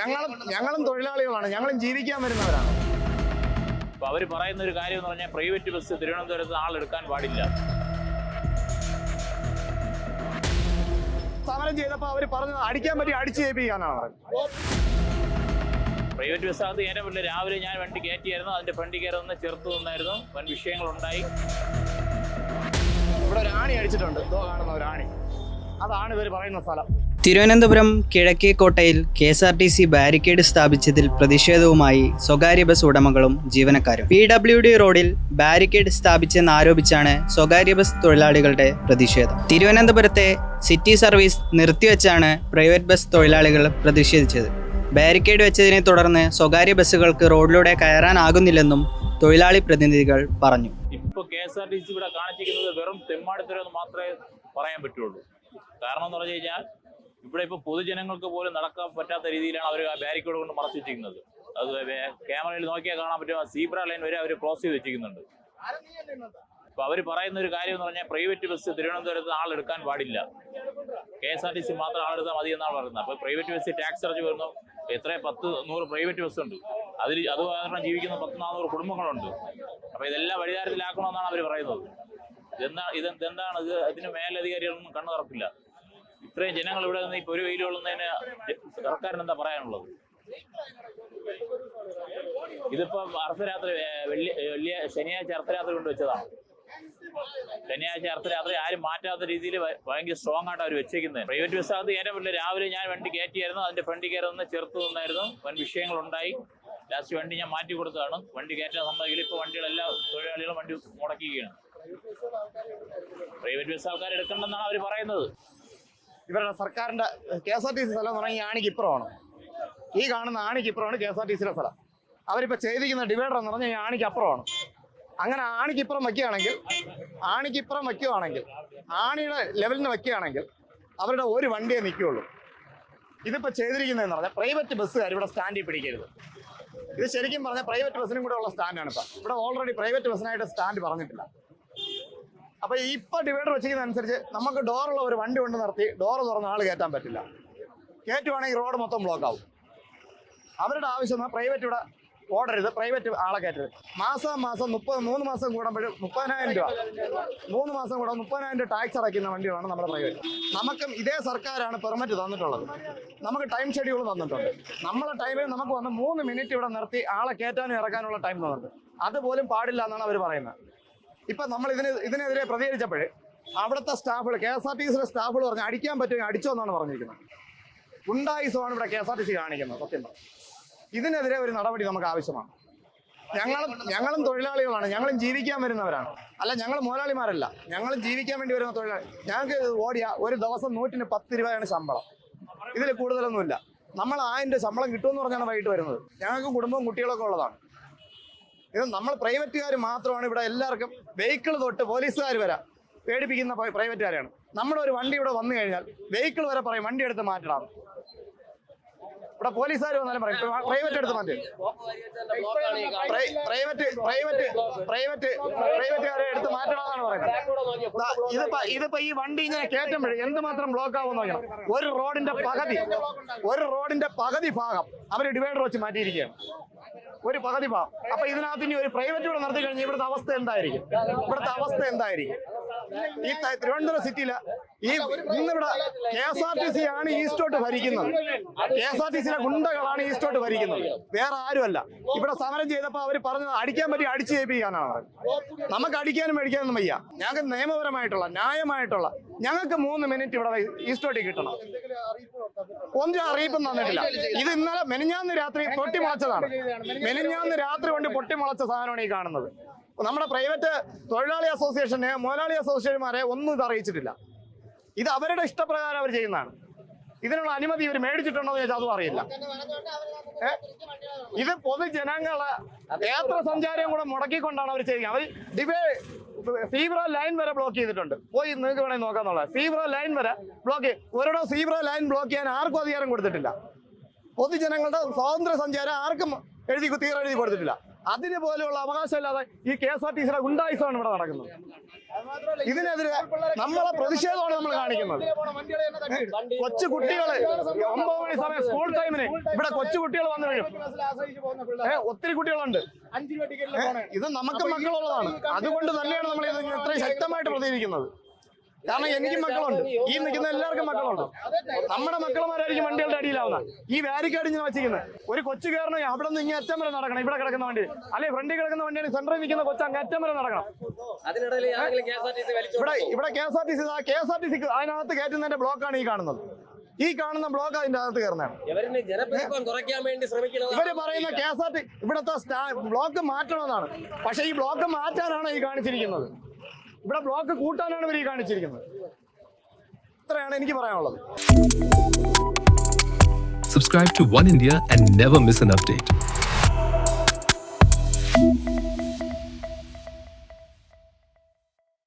ഞങ്ങളും ഞങ്ങളും തൊഴിലാളികളാണ്. ഞങ്ങളും ജീവിക്കാൻ വരുന്നവരാണ്. അപ്പൊ അവർ പറയുന്ന ഒരു കാര്യം എന്ന് പറഞ്ഞാൽ പ്രൈവറ്റ് ബസ് തിരുവനന്തപുരത്ത് ആളെടുക്കാൻ പാടില്ല. സമരം ചെയ്തപ്പോൾ അവർ പറഞ്ഞത് അടിക്കാൻ പറ്റി അടിച്ചു ചെയ്യിപ്പിക്കാനാണ് പ്രൈവറ്റ് ബസ്സകത്ത് ഏറെ വല്ല രാവിലെ ഞാൻ വണ്ടി കയറ്റിയായിരുന്നു. അതിന്റെ ഫ്രണ്ടിൽ കയറി നിന്ന് ചെറുത്ത് നിന്നായിരുന്നു. വൻ വിഷയങ്ങളുണ്ടായി. ഇവിടെ ഒരു ആണി അടിച്ചിട്ടുണ്ട്. ഇതോ കാണുന്ന ഒരു ആണി. അതാണ് ഇവർ പറയുന്ന സ്ഥലം. Thiruvananthapuram കിഴക്കേക്കോട്ടയിൽ K S R T C barricade സ്ഥാപിച്ചതിൽ പ്രതിഷേധവുമായി സ്വകാര്യ ബസ് ഉടമകളും ജീവനക്കാരും. പി ഡബ്ല്യു ഡി റോഡിൽ ബാരിക്കേഡ് സ്ഥാപിച്ചെന്നാരോപിച്ചാണ് സ്വകാര്യ ബസ് തൊഴിലാളികളുടെ പ്രതിഷേധം. തിരുവനന്തപുരത്തെ സിറ്റി സർവീസ് നിർത്തിവെച്ചാണ് പ്രൈവറ്റ് ബസ് തൊഴിലാളികൾ പ്രതിഷേധിച്ചത്. ബാരിക്കേഡ് വെച്ചതിനെ തുടർന്ന് സ്വകാര്യ ബസ്സുകൾക്ക് റോഡിലൂടെ കയറാനാകുന്നില്ലെന്നും തൊഴിലാളി പ്രതിനിധികൾ പറഞ്ഞു. ഇപ്പോൾ ഇവിടെ കാണിച്ചിരിക്കുന്നത് വെറും തെമ്മാടിത്തരം മാത്രമേ പറയാൻ പറ്റുള്ളൂ. കാരണം എന്ന് പറഞ്ഞു കഴിഞ്ഞാൽ ഇവിടെ ഇപ്പൊ പൊതുജനങ്ങൾക്ക് പോലും നടക്കാൻ പറ്റാത്ത രീതിയിലാണ് അവർ ആ ബാരിക്കേഡ് കൊണ്ട് മറച്ചു വെച്ചിരിക്കുന്നത്. അത് ക്യാമറയിൽ നോക്കിയാൽ കാണാൻ പറ്റും സീബ്ര ലൈൻ വരെ അവർ ക്രോസ് ചെയ്ത് വെച്ചിരിക്കുന്നുണ്ട്. അപ്പൊ അവർ പറയുന്ന ഒരു കാര്യം എന്ന് പറഞ്ഞാൽ പ്രൈവറ്റ് ബസ് തിരുവനന്തപുരത്ത് ആളെടുക്കാൻ പാടില്ല. K S R T C മാത്രം ആളെടുത്താൽ മതി എന്നാണ് പറയുന്നത്. അപ്പൊ പ്രൈവറ്റ് ബസ് ടാക്സ് ചാർജ് വരുന്നു. എത്ര പത്ത് നൂറ് പ്രൈവറ്റ് ബസ് ഉണ്ട്. അതിൽ അത് കാരണം ജീവിക്കുന്ന പത്ത് നാനൂറ് കുടുംബങ്ങളുണ്ട്. അപ്പൊ ഇതെല്ലാം വഴിതാരത്തിലാക്കണമെന്നാണ് അവർ പറയുന്നത്. ഇതെന്താ ഇത് എന്താണ് ഇത് ഇതിന് മേലധികാരികളൊന്നും കണ്ണു തുറക്കില്ല ഇത്രയും ജനങ്ങൾ ഇവിടെ നിന്ന് ഇപ്പൊ ഒരു വെയിൽ കൊള്ളുന്നതിന് സർക്കാരിന് എന്താ പറയാനുള്ളത്? ഇതിപ്പോ അർദ്ധരാത്രി വെള്ളി വെള്ളിയ ശനിയാഴ്ച അർദ്ധരാത്രി കൊണ്ട് വെച്ചതാണ്. ശനിയാഴ്ച അർദ്ധരാത്രി ആരും മാറ്റാത്ത രീതിയിൽ ഭയങ്കര സ്ട്രോങ് ആയിട്ട് അവർ വെച്ചേക്കുന്നത് പ്രൈവറ്റ് ബസ്സകത്ത് ഏറ്റവും രാവിലെ ഞാൻ വണ്ടി കയറ്റിയായിരുന്നു അതിന്റെ ഫ്രണ്ടിൽ കയറി ചെറുത്ത് നിന്നായിരുന്നു. വൻ വിഷയങ്ങളുണ്ടായി. ലാസ്റ്റ് വണ്ടി ഞാൻ മാറ്റി കൊടുത്തതാണ്. വണ്ടി കയറ്റാൻ സമ്മതിക്കില്ല ഇപ്പോൾ വണ്ടികളെല്ലാം തൊഴിലാളികളും വണ്ടി മുടക്കുകയാണ്. പ്രൈവറ്റ് ബസ് ആൾക്കാർ എടുക്കണമെന്നാണ് അവർ പറയുന്നത്. ഇവരുടെ സർക്കാരിന്റെ K S R T C സ്ഥലം എന്ന് പറഞ്ഞാൽ ഈ ആണിക്ക് ഇപ്പുറമാണ്. ഈ കാണുന്ന ആണിക്ക് ഇപ്പുറമാണ് കെ എസ് ആർ ടി സിയുടെ സ്ഥലം. അവരിപ്പോൾ ചെയ്തിരിക്കുന്ന ഡിവൈഡർ എന്ന് പറഞ്ഞാൽ ഈ ആണിക്ക് അപ്പുറമാണ്. അങ്ങനെ ആണിക്ക് ഇപ്പുറം വയ്ക്കുകയാണെങ്കിൽ ആണിക്ക് ഇപ്പുറം വയ്ക്കുകയാണെങ്കിൽ ആണിയുടെ ലെവലിന് വയ്ക്കുകയാണെങ്കിൽ അവരുടെ ഒരു വണ്ടിയെ നിൽക്കുകയുള്ളൂ. ഇതിപ്പോൾ ചെയ്തിരിക്കുന്നതെന്ന് പറഞ്ഞാൽ പ്രൈവറ്റ് ബസ്സുകാർ ഇവിടെ സ്റ്റാൻഡിൽ പിടിക്കരുത്. ഇത് ശരിക്കും പറഞ്ഞാൽ പ്രൈവറ്റ് ബസ്സിനും കൂടെ ഉള്ള സ്റ്റാൻഡാണ് ഇപ്പം ഇവിടെ ഓൾറെഡി പ്രൈവറ്റ് ബസ്സിനായിട്ട് സ്റ്റാൻഡ് പറഞ്ഞിട്ടില്ല. അപ്പൊ ഇപ്പൊ ഡിവൈഡർ വെച്ചിരിക്കുന്ന അനുസരിച്ച് നമുക്ക് ഡോറുള്ള ഒരു വണ്ടി കൊണ്ട് നിർത്തി ഡോർ തുറന്ന ആൾ കയറ്റാൻ പറ്റില്ല. കയറ്റുവാണെങ്കിൽ റോഡ് മൊത്തം ബ്ലോക്ക് ആവും. അവരുടെ ആവശ്യം പ്രൈവറ്റ് ഇവിടെ ഓടരുത് പ്രൈവറ്റ് ആളെ കയറ്റരുത്. മാസം മാസം മുപ്പത് മൂന്ന് മാസം കൂടുമ്പോഴും മുപ്പതിനായിരം രൂപ. മൂന്ന് മാസം കൂടെ മുപ്പതിനായിരം രൂപ ടാക്സ് അടയ്ക്കുന്ന വണ്ടികളാണ് നമ്മുടെ പ്രൈവറ്റ് നമുക്കും ഇതേ സർക്കാരാണ് പെർമിറ്റ് തന്നിട്ടുള്ളത്. നമുക്ക് ടൈം ഷെഡ്യൂൾ തന്നിട്ടുണ്ട്. നമ്മുടെ ടൈമിൽ നമുക്ക് വന്ന് മൂന്ന് മിനിറ്റ് ഇവിടെ നിർത്തി ആളെ കയറ്റാനും ഇറക്കാനുള്ള ടൈം തന്നിട്ടുണ്ട്. അതുപോലും പാടില്ല എന്നാണ് അവർ പറയുന്നത്. ഇപ്പൊ നമ്മൾ ഇതിന് ഇതിനെതിരെ പ്രതികരിച്ചപ്പോഴേ അവിടുത്തെ സ്റ്റാഫുകൾ കെ എസ് ആർ ടി സിയിലെ സ്റ്റാഫുകൾ പറഞ്ഞു അടിക്കാൻ പറ്റുമെങ്കിൽ അടിച്ചോ എന്നാണ് പറഞ്ഞിരിക്കുന്നത്. ഗുണ്ടായുസമാണ് ഇവിടെ K S R T C കാണിക്കുന്നത് സത്യം പറഞ്ഞു ഇതിനെതിരെ ഒരു നടപടി നമുക്ക് ആവശ്യമാണ്. ഞങ്ങളും ഞങ്ങളും തൊഴിലാളികളാണ് ഞങ്ങളും ജീവിക്കാൻ വരുന്നവരാണ്. അല്ല ഞങ്ങൾ മുതലാളിമാരല്ല ഞങ്ങളും ജീവിക്കാൻ വേണ്ടി വരുന്ന തൊഴിലാളി ഞങ്ങൾക്ക് ഓടിയ ഒരു ദിവസം നൂറ്റിന് പത്ത് രൂപയാണ് ശമ്പളം. ഇതിൽ കൂടുതലൊന്നുമില്ല. നമ്മൾ രൂപ ശമ്പളം കിട്ടുമെന്ന് പറഞ്ഞാണ് വൈകിട്ട് വരുന്നത്. ഞങ്ങൾക്ക് കുടുംബവും കുട്ടികളൊക്കെ ഉള്ളതാണ്. ഇത് നമ്മൾ പ്രൈവറ്റുകാർ മാത്രമാണ് ഇവിടെ എല്ലാവർക്കും വെഹിക്കിൾ തൊട്ട് പോലീസുകാർ വരെ പേടിപ്പിക്കുന്ന പ്രൈ- പ്രൈവറ്റുകാരാണ് നമ്മുടെ ഒരു വണ്ടി ഇവിടെ വന്നു കഴിഞ്ഞാൽ വെഹിക്കിൾ വരെ പറയും വണ്ടി എടുത്ത് മാറ്റണം ഇവിടെ പോലീസുകാർ വന്നാലും പറയും. പ്രൈവറ്റ് എടുത്ത് മാറ്റി. പ്രൈ- പ്രൈവറ്റ് പ്രൈവറ്റ് പ്രൈവറ്റ് പ്രൈവറ്റുകാരെ എടുത്ത് മാറ്റണമെന്നാണ് പറയുന്നത്. ഇതിപ്പോ ഇതിപ്പോ ഈ വണ്ടി ഇങ്ങനെ കയറ്റുമ്പോഴേ എന്തുമാത്രം ബ്ലോക്ക് ആവും നോക്കണം. ഒരു റോഡിന്റെ പകുതി ഒരു റോഡിന്റെ പകുതി ഭാഗം അവർ ഡിവൈഡർ വെച്ച് മാറ്റിയിരിക്കുകയാണ്. ഒരു പകുതി ഭാഗം. അപ്പൊ ഇതിനകത്ത് ഇനി ഒരു പ്രൈവറ്റ് കൂടെ നടത്തി കഴിഞ്ഞാൽ ഇവിടുത്തെ അവസ്ഥ എന്തായിരിക്കും? ഇവിടുത്തെ അവസ്ഥ എന്തായിരിക്കും? ഈ തിരുവനന്തപുരം സിറ്റിയിൽ ഈ ഇന്നിവിടെ K S R T C ആണ് ഈസ്റ്റോട്ട് ഭരിക്കുന്നത്. കെ എസ് ആർ ടി സിയിലെ ഗുണ്ടകളാണ് ഈസ്റ്റോട്ട് ഭരിക്കുന്നത്. വേറെ ആരുമല്ല. ഇവിടെ സമരം ചെയ്തപ്പോൾ അവർ പറഞ്ഞത് അടിക്കാൻ പറ്റി അടിച്ചു ചെയ്യിപ്പിക്കാനാണ് നമുക്ക് അടിക്കാനും മേടിക്കാനൊന്നും വയ്യ. ഞങ്ങൾക്ക് നിയമപരമായിട്ടുള്ള ന്യായമായിട്ടുള്ള ഞങ്ങൾക്ക് മൂന്ന് മിനിറ്റ് ഇവിടെ ഈസ്റ്റോട്ടിൽ കിട്ടണം. ഒന്നും അറിയിപ്പും തന്നിട്ടില്ല. ഇത് ഇന്നലെ മെനിഞ്ഞാന്ന് രാത്രി പൊട്ടിമുളച്ചതാണ്. മെനിഞ്ഞാന്ന് രാത്രി കൊണ്ട് പൊട്ടിമുളച്ച സാധനമാണ് ഈ കാണുന്നത്. നമ്മുടെ പ്രൈവറ്റ് തൊഴിലാളി അസോസിയേഷനെ മുതലാളി അസോസിയേഷന്മാരെ ഒന്നും ഇത് അറിയിച്ചിട്ടില്ല. ഇത് അവരുടെ ഇഷ്ടപ്രകാരം അവർ ചെയ്യുന്നതാണ്. ഇതിനുള്ള അനുമതി ഇവർ മേടിച്ചിട്ടുണ്ടോ എന്ന് ചോദിച്ചാൽ അതും അറിയില്ല. ഇത് പൊതുജനങ്ങളെ യാത്ര സഞ്ചാരം കൂടെ മുടക്കിക്കൊണ്ടാണ് അവർ ചെയ്യുന്നത്. അവർ ഡിവേ സീബ്ര ലൈൻ വരെ ബ്ലോക്ക് ചെയ്തിട്ടുണ്ട്. പോയി നിങ്ങൾക്ക് വേണമെങ്കിൽ നോക്കാന്നുള്ളത്. സീബ്ര ലൈൻ വരെ ബ്ലോക്ക് ചെയ്യും ഒരിടോ സീബ്ര ലൈൻ ബ്ലോക്ക് ചെയ്യാൻ ആർക്കും അധികാരം കൊടുത്തിട്ടില്ല. പൊതുജനങ്ങളുടെ സ്വാതന്ത്ര്യ സഞ്ചാരം ആർക്കും എഴുതി തീരെ എഴുതി കൊടുത്തിട്ടില്ല. അതിന് പോലെയുള്ള അവകാശമില്ലാതെ ഈ കെ എസ് ആർ ടി സിയുടെ ഗുണ്ടായുസമാണ് ഇവിടെ നടക്കുന്നത്. ഇതിനെതിരെ നമ്മളെ പ്രതിഷേധമാണ് നമ്മൾ കാണിക്കുന്നത്. കൊച്ചു കുട്ടികൾ ഒമ്പത് മണി സമയം സ്കൂൾ ടൈമിന് ഇവിടെ കൊച്ചു കുട്ടികൾ വന്നു വീഴും ഏ, ഒത്തിരി കുട്ടികളുണ്ട്. ഇത് നമുക്ക് മക്കളുള്ളതാണ്. അതുകൊണ്ട് തന്നെയാണ് നമ്മൾ ഇത് ഇത്രയും ശക്തമായിട്ട് പ്രതികരിക്കുന്നത്. കാരണം എനിക്കും മക്കളുണ്ട്. ഈ നിൽക്കുന്ന എല്ലാവർക്കും മക്കളുണ്ട്. നമ്മുടെ മക്കളുമാരായിരിക്കും വണ്ടികളുടെ അടിയിലാവുന്ന ഈ ബാരിക്കേഡ് ഇങ്ങനെ വെച്ചിരിക്കുന്നത് ഒരു കൊച്ചു കയറണം അവിടെ നിന്ന് ഇങ്ങനെ അറ്റം വരെ നടക്കണം. ഇവിടെ കിടക്കുന്ന വണ്ടി. അല്ലെ ഫ്രണ്ടിൽ കിടക്കുന്ന വണ്ടിയാണ് സെന്ററിൽ നിൽക്കുന്ന കൊച്ചു അങ്ങ് അറ്റം വരെ നടക്കണം. ഇവിടെ ഇവിടെ K S R T C K S R T C അതിനകത്ത് കയറ്റുന്നതിന്റെ ബ്ലോക്കാണ് ഈ കാണുന്നത്. ഈ കാണുന്ന ബ്ലോക്ക് അതിന്റെ അകത്ത് കയറുന്നതാണ്. ഇവർ പറയുന്ന കെ എസ് ആർ ടി ഇവിടുത്തെ ബ്ലോക്ക് മാറ്റണമെന്നാണ്. പക്ഷെ ഈ ബ്ലോക്ക് മാറ്റാനാണ് ഈ കാണിച്ചിരിക്കുന്നത്. ഇവിടെ ബ്ലോക്ക് കൂട്ടാനാണ് ഇവർ ഈ കാണിച്ചിരിക്കുന്നത് ഇത്രയാണ് എനിക്ക് പറയാനുള്ളത് Subscribe to One India and never miss an update.